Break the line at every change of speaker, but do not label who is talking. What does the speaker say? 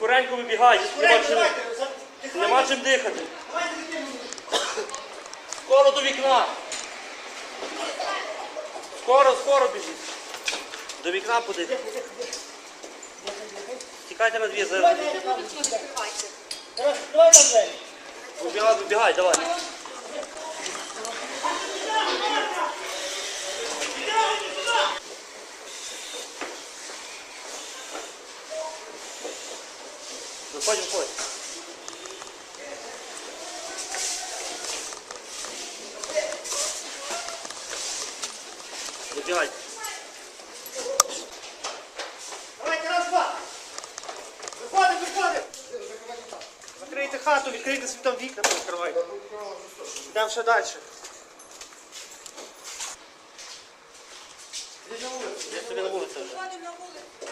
Скоренько вибігай. Нема чим, нема чим дихати. Скоро до вікна. Скоро, скоро біжіть. До вікна подивіться. Тікайте на дві зараз.
Давайте, Давай, давай.
Вибігай, вибігай, давай. Виходь, виходь. Вибігай.
Давайте раз, два. Виходимо, виходимо. Закрийте хату, відкрийте собі там вікна, відкривайте. Йдемо ще далі.
Я собі на вулиці вже.
Виходимо на вулицю.